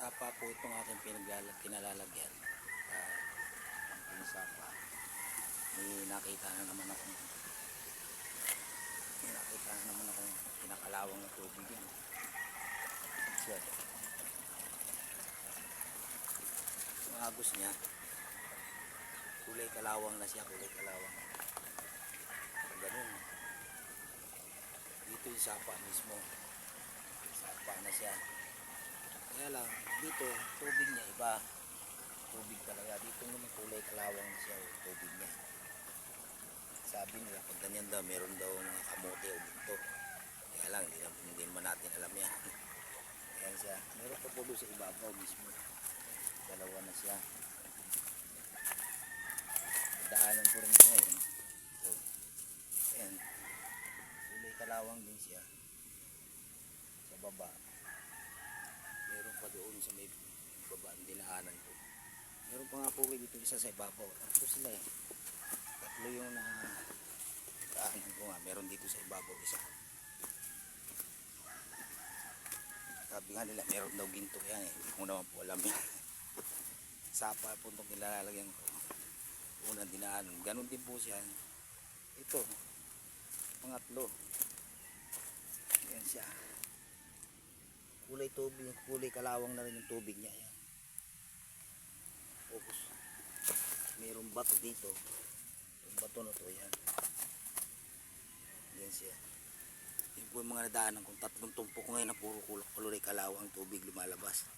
Sapa po itong aking pinaglalag, kinalalagyan. Uh, ang sapa. May nakita na naman ako. May nakita na naman ako pinakalawang na tubig. Siya. Ang agos niya. Kulay kalawang na siya, kulay kalawang. Ganun. Dito yung sapa mismo. Sapa na siya. Kaya lang, dito, tubig niya iba. Tubig talaga. Dito naman kulay kalawang siya, oh, tubig niya. Sabi nila, pag ganyan daw, meron daw mga kamote o dito. Kaya lang, hindi, hindi naman natin alam yan. Ayan siya. Meron pa po sa ibabaw mismo. Dalawa na siya. Daanan ko rin siya eh. So, ayan. Kulay kalawang din siya. Sa baba. Meron pa doon sa may baba ang dinaanan ko. Meron pa nga po dito isa sa ibabaw. Tatlo sila eh. Tatlo yung na daanan ko nga. Meron dito sa ibabaw isa. Sabi nga nila meron daw ginto yan eh. Hindi ko naman po alam yan. Sapa po itong nilalagyan ko. Unang dinaanan. Ganon din po siya. Ito. Pangatlo. Yan siya kulay tubig, kulay kalawang na rin yung tubig niya. Yan. Focus. Mayroong bato dito. Yung bato na to, yan. Yan siya. Yung po yung mga nadaanan kong tatlong tumpok ngayon na puro kulay kalawang tubig lumalabas.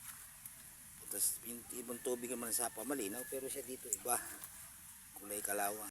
Tapos yung ibang tubig naman sa malinaw pero siya dito iba. Kulay kalawang.